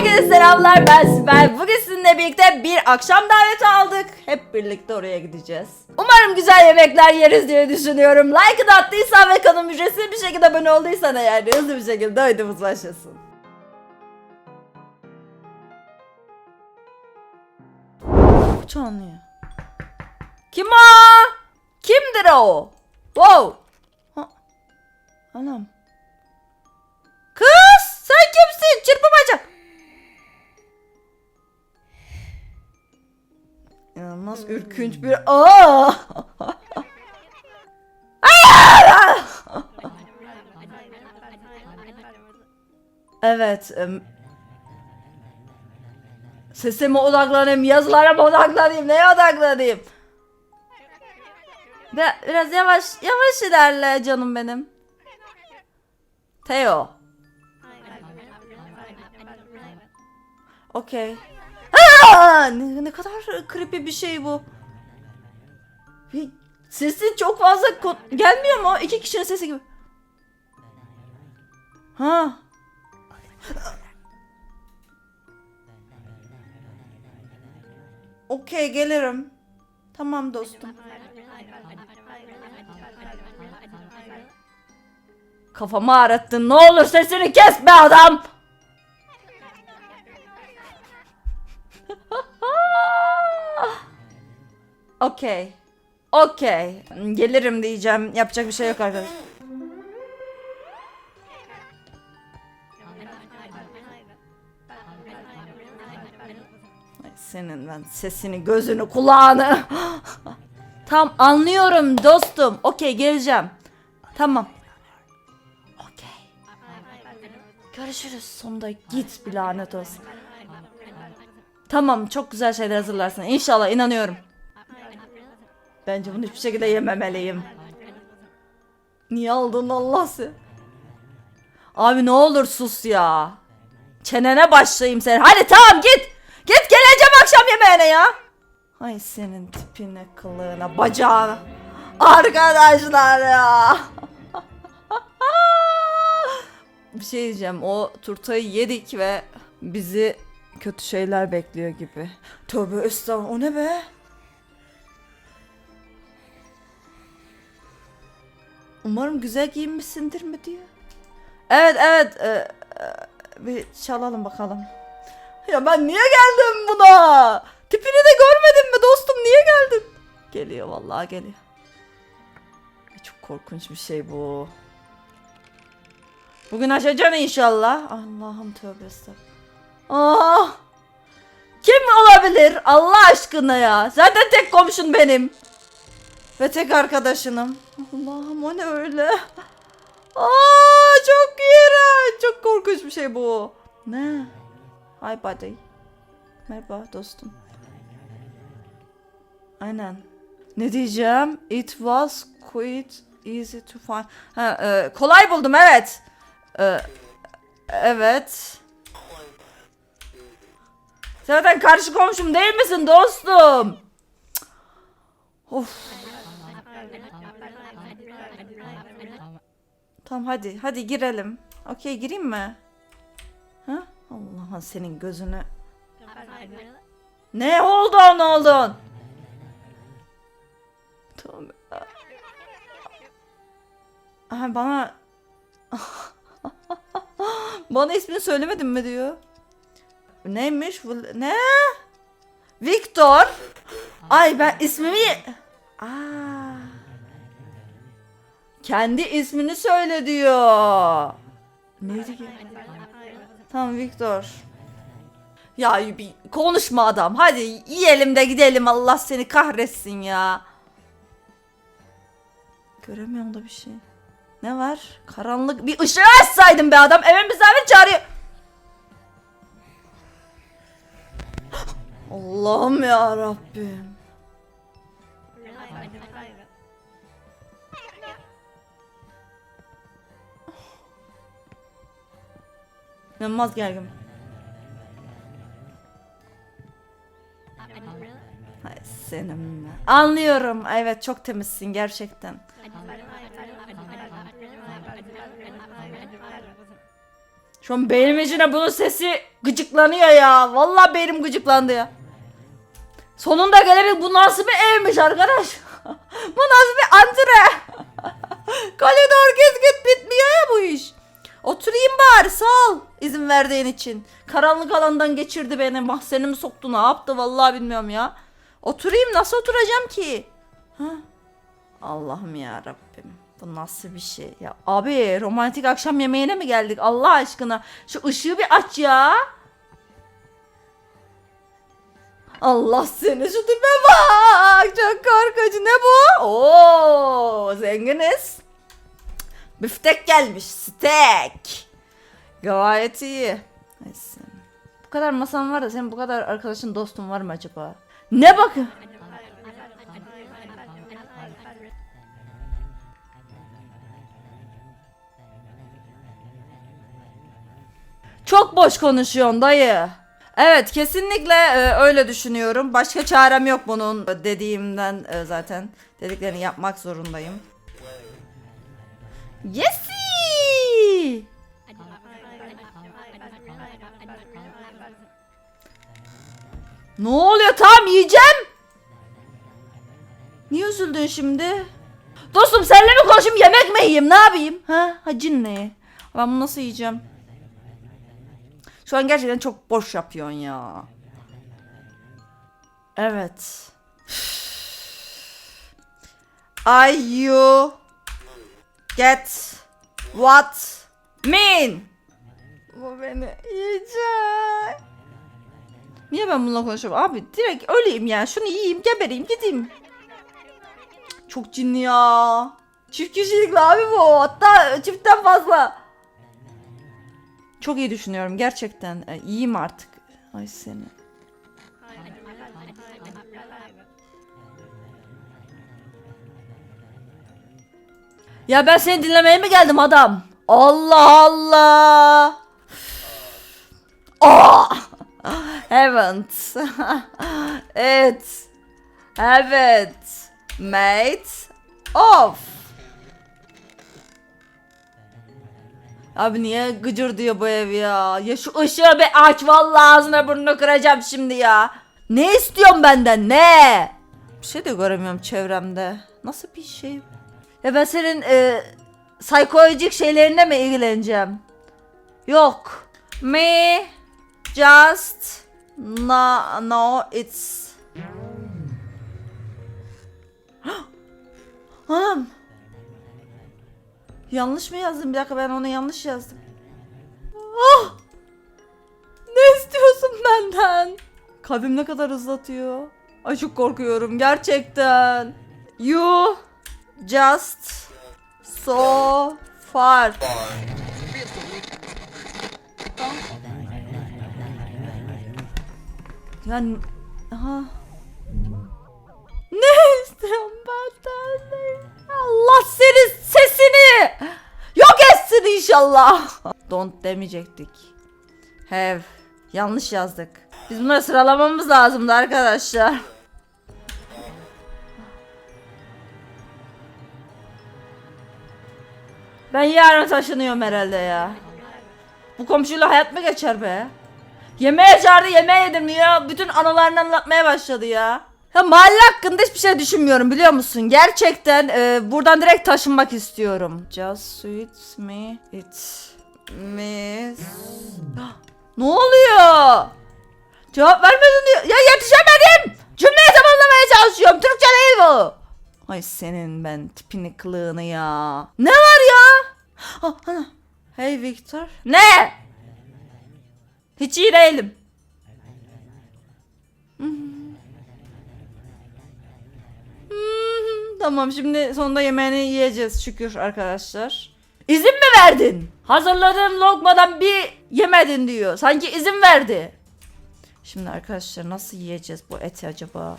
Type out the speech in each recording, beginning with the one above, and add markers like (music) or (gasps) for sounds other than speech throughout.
Herkese selamlar ben Sibel. Bugün sizinle birlikte bir akşam daveti aldık. Hep birlikte oraya gideceğiz. Umarım güzel yemekler yeriz diye düşünüyorum. Like da attıysan ve kanalım ücretsiz bir şekilde abone olduysan eğer hızlı bir şekilde oyunumuz başlasın. Çalınıyor. Kim o? Kimdir o? Wow. Ha. Anam. İnanılmaz ürkünç bir... Aa! (laughs) Hayır! evet. Sesime odaklanayım, yazılarıma odaklanayım, neye odaklanayım? Biraz yavaş, yavaş ilerle canım benim. Theo. Okey. Ne, ne kadar creepy bir şey bu. Sesi çok fazla gelmiyor mu? İki kişinin sesi gibi. Ha. Okey gelirim. Tamam dostum. Kafamı ağrıttın. Ne olur sesini kes be adam. Okey. Okey. Gelirim diyeceğim. Yapacak bir şey yok arkadaşlar. Senin ben sesini, gözünü, kulağını. (gasps) Tam anlıyorum dostum. Okey geleceğim. Tamam. Okey. Görüşürüz. Sonunda git bir lanet olsun. Tamam çok güzel şeyler hazırlarsın. İnşallah inanıyorum. Bence bunu hiçbir şekilde yememeliyim. Niye aldın Allah seni? Abi ne olur sus ya. Çenene başlayayım sen. Hadi tamam git. Git geleceğim akşam yemeğine ya. Ay senin tipine, kılığına, bacağına. Arkadaşlar ya. (laughs) Bir şey diyeceğim. O turtayı yedik ve bizi kötü şeyler bekliyor gibi. Tövbe estağfurullah. O ne be? Umarım güzel giyinmişsindir mi diyor. Evet evet. e, e, bir çalalım bakalım. Ya ben niye geldim buna? Tipini de görmedin mi dostum? Niye geldin? Geliyor vallahi geliyor. Çok korkunç bir şey bu. Bugün açacaksın inşallah. Allah'ım tövbe estağfurullah. Ah! Kim olabilir Allah aşkına ya? Zaten tek komşun benim. Ve tek arkadaşınım. Allah'ım o ne öyle? (laughs) Aa çok iğrenç. Çok korkunç bir şey bu. Ne? Hi buddy. Merhaba dostum. Aynen. Ne diyeceğim? It was quite easy to find. Ha, e, kolay buldum evet. E, evet. Zaten karşı komşum değil misin dostum? Of. Tamam hadi hadi girelim. Okey gireyim mi? Ha? Allah'ın senin gözünü. Ne oldu ne oldun? Tamam. Aha, bana (laughs) bana ismini söylemedin mi diyor. Neymiş? Ne? Victor. Ay ben ismimi Aa. Kendi ismini söyle diyor. Neydi ki? Tamam Victor. Ya bir konuşma adam. Hadi yiyelim de gidelim. Allah seni kahretsin ya. Göremiyorum da bir şey. Ne var? Karanlık. Bir ışığı açsaydın be adam. Eve misafir çağırıyor. Allah'ım ya Rabbim. İnanılmaz gergin. Ay senin. Anlıyorum. Evet çok temizsin gerçekten. Şu an beynim içine bunun sesi gıcıklanıyor ya. Vallahi beynim gıcıklandı ya. Sonunda gelebildik. Bu nasıl bir evmiş arkadaş? Verdiğin için. Karanlık alandan geçirdi beni. Mahzenimi mi soktu ne yaptı vallahi bilmiyorum ya. Oturayım nasıl oturacağım ki? Ha? Allah'ım ya Rabbim. Bu nasıl bir şey ya? Abi romantik akşam yemeğine mi geldik Allah aşkına? Şu ışığı bir aç ya. Allah seni şu tipe bak. Çok korkunç. Ne bu? Oo, zenginiz. Büftek gelmiş. Steak. Gayet iyi. Neyse. Bu kadar masan var da senin bu kadar arkadaşın dostun var mı acaba? Ne bakın? Çok boş konuşuyorsun dayı. Evet kesinlikle e, öyle düşünüyorum. Başka çarem yok bunun dediğimden e, zaten. Dediklerini yapmak zorundayım. Yesi! Ne oluyor? Tamam yiyeceğim. Niye üzüldün şimdi? Dostum seninle mi konuşayım yemek mi yiyeyim ne yapayım? Ha? Hacin ne? Ben bunu nasıl yiyeceğim? Şu an gerçekten çok boş yapıyorsun ya. Evet. I you get what mean? Bu beni yiyecek. Niye ben bununla konuşuyorum? Abi direkt öleyim ya. Şunu yiyeyim, gebereyim, gideyim. Çok cinli ya. Çift kişilikli abi bu. Hatta çiftten fazla. Çok iyi düşünüyorum gerçekten. E, iyiyim artık. Ay seni. Ya ben seni dinlemeye mi geldim adam? Allah Allah. Haven't. It. (laughs) Evet. Mate. Off. Abi niye gıcır diyor bu ev ya? Ya şu ışığı bir aç vallahi ağzına burnunu kıracağım şimdi ya. Ne istiyorsun benden ne? Bir şey de göremiyorum çevremde. Nasıl bir şey? Ya ben senin e, psikolojik şeylerine mi ilgileneceğim? Yok. Me just no, no it's (gasps) Anam. Yanlış mı yazdım? Bir dakika ben onu yanlış yazdım. Ah! Ne istiyorsun benden? Kalbim ne kadar hızlatıyor. Ay çok korkuyorum gerçekten. You just so far. Yani aha. Ne (laughs) istiyorsun benden? Allah senin sesini yok etsin inşallah. (laughs) Don't demeyecektik. Have. Yanlış yazdık. Biz bunları sıralamamız lazımdı arkadaşlar. Ben yarın taşınıyorum herhalde ya. Bu komşuyla hayat mı geçer be? Yemeğe çağırdı yemeğe yedim ya. Bütün anılarını anlatmaya başladı ya. Ya mahalle hakkında hiçbir şey düşünmüyorum biliyor musun? Gerçekten e, buradan direkt taşınmak istiyorum. Just suits me. It me. ne oluyor? Cevap vermedin diyor. Ya yetişemedim. Cümleyi tamamlamaya çalışıyorum. Türkçe değil bu. Ay senin ben tipini kılığını ya. Ne var ya? Ah. Hey Victor. Ne? Hiç iyi değilim. Tamam şimdi sonunda yemeğini yiyeceğiz şükür arkadaşlar. İzin mi verdin? Hazırladığım lokmadan bir yemedin diyor. Sanki izin verdi. Şimdi arkadaşlar nasıl yiyeceğiz bu eti acaba?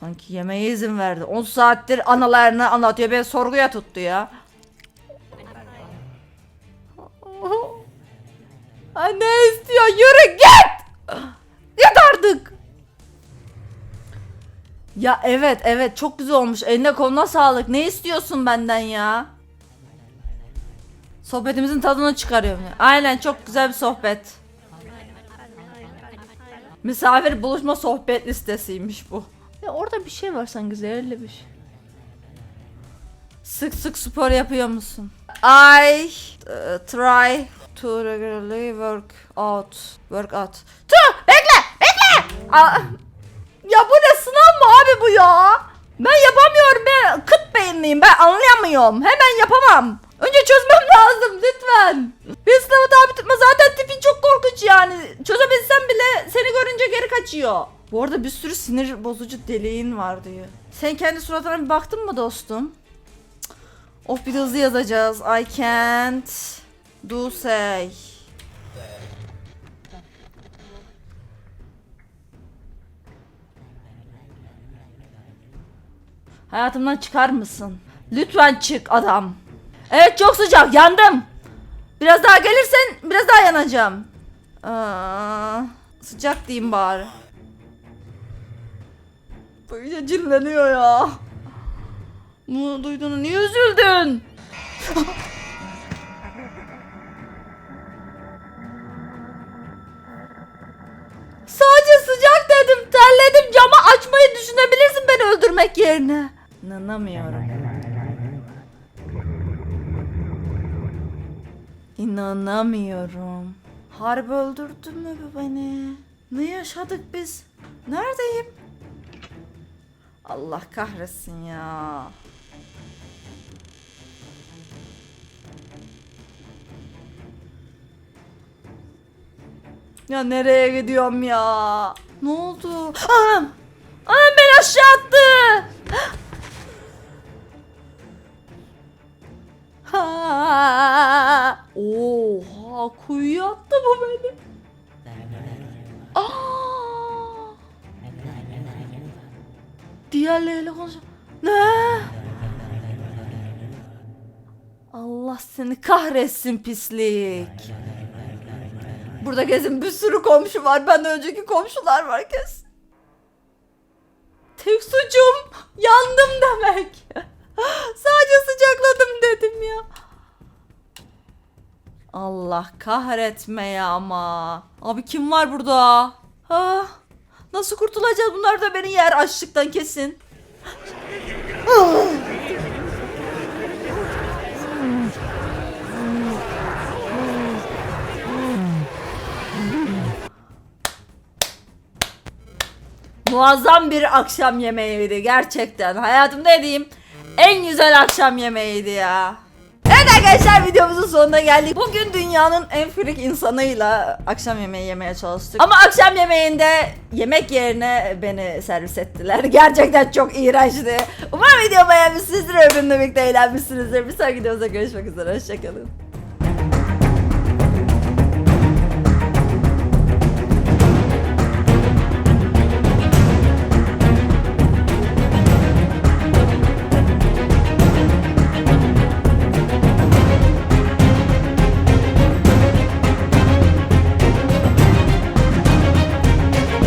Sanki yemeğe izin verdi. 10 saattir analarını anlatıyor. Beni sorguya tuttu ya. Ay ne istiyor? Yürü git! Git artık! Ya evet evet çok güzel olmuş. Eline koluna sağlık. Ne istiyorsun benden ya? Sohbetimizin tadını çıkarıyorum. Aynen çok güzel bir sohbet. Misafir buluşma sohbet listesiymiş bu. Ya orada bir şey var sanki zehirli bir şey. Sık sık spor yapıyor musun? I uh, try to regularly work out. Work out. Dur bekle bekle. Ya bu ne sınav mı abi bu ya? Ben yapamıyorum ben kıt beyinliyim ben anlayamıyorum. Hemen yapamam. Önce çözmem (laughs) lazım lütfen. Bir sınavı tabi tutma zaten tipin çok korkunç yani. Çözebilsem bile seni görünce geri kaçıyor. Bu arada bir sürü sinir bozucu deliğin var diyor. Sen kendi suratına bir baktın mı dostum? Of bir hızlı yazacağız. I can't do say. Hayatımdan çıkar mısın? Lütfen çık adam. Evet çok sıcak yandım. Biraz daha gelirsen biraz daha yanacağım. Aa, sıcak diyeyim bari. Böyle cinleniyor ya. Bunu duyduğunu niye üzüldün? Camı açmayı düşünebilirsin beni öldürmek yerine. İnanamıyorum. İnanamıyorum. Harbi öldürdün mü bu beni? Ne yaşadık biz? Neredeyim? Allah kahretsin ya. Ya nereye gidiyorum ya? Ne oldu? Anam! Anam beni aşağı attı! Ha! Oha kuyuya attı bu beni. Aa! Diğerleriyle konuşuyor. Ne? Allah seni kahretsin pislik. Burada gezin bir sürü komşu var. Benden önceki komşular var kes. Tek suçum yandım demek. (laughs) Sadece sıcakladım dedim ya. Allah kahretme ya ama. Abi kim var burada? Ah, nasıl kurtulacağız? Bunlar da beni yer açlıktan kesin. (laughs) Muazzam bir akşam yemeğiydi gerçekten. Hayatımda yediğim en güzel akşam yemeğiydi ya. Evet arkadaşlar videomuzun sonuna geldik. Bugün dünyanın en freak insanıyla akşam yemeği yemeye çalıştık. Ama akşam yemeğinde yemek yerine beni servis ettiler. (laughs) Gerçekten çok iğrençti. Umarım video beğenmişsinizdir. Öbürünle birlikte eğlenmişsinizdir. Bir sonraki videomuzda görüşmek üzere. Hoşçakalın.